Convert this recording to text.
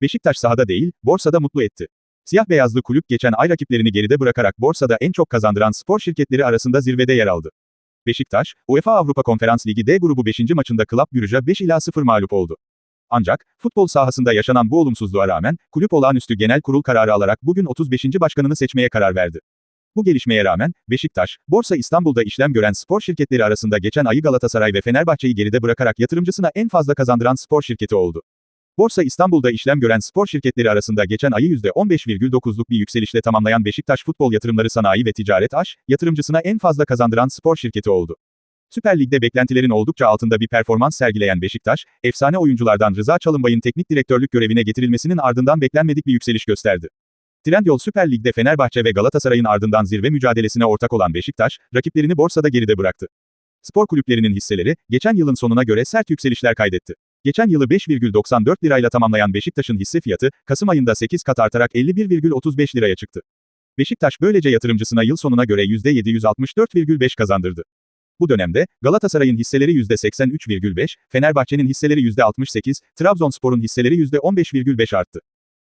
Beşiktaş sahada değil, borsada mutlu etti. Siyah beyazlı kulüp geçen ay rakiplerini geride bırakarak borsada en çok kazandıran spor şirketleri arasında zirvede yer aldı. Beşiktaş, UEFA Avrupa Konferans Ligi D grubu 5. maçında Club Brugge'a 5 ila 0 mağlup oldu. Ancak, futbol sahasında yaşanan bu olumsuzluğa rağmen, kulüp olağanüstü genel kurul kararı alarak bugün 35. başkanını seçmeye karar verdi. Bu gelişmeye rağmen, Beşiktaş, Borsa İstanbul'da işlem gören spor şirketleri arasında geçen ayı Galatasaray ve Fenerbahçe'yi geride bırakarak yatırımcısına en fazla kazandıran spor şirketi oldu. Borsa İstanbul'da işlem gören spor şirketleri arasında geçen ayı %15,9'luk bir yükselişle tamamlayan Beşiktaş Futbol Yatırımları Sanayi ve Ticaret AŞ, yatırımcısına en fazla kazandıran spor şirketi oldu. Süper Lig'de beklentilerin oldukça altında bir performans sergileyen Beşiktaş, efsane oyunculardan Rıza Çalınbay'ın teknik direktörlük görevine getirilmesinin ardından beklenmedik bir yükseliş gösterdi. Trendyol Süper Lig'de Fenerbahçe ve Galatasaray'ın ardından zirve mücadelesine ortak olan Beşiktaş, rakiplerini borsada geride bıraktı. Spor kulüplerinin hisseleri, geçen yılın sonuna göre sert yükselişler kaydetti. Geçen yılı 5,94 lirayla tamamlayan Beşiktaş'ın hisse fiyatı, Kasım ayında 8 kat artarak 51,35 liraya çıktı. Beşiktaş böylece yatırımcısına yıl sonuna göre %764,5 kazandırdı. Bu dönemde, Galatasaray'ın hisseleri %83,5, Fenerbahçe'nin hisseleri %68, Trabzonspor'un hisseleri %15,5 arttı.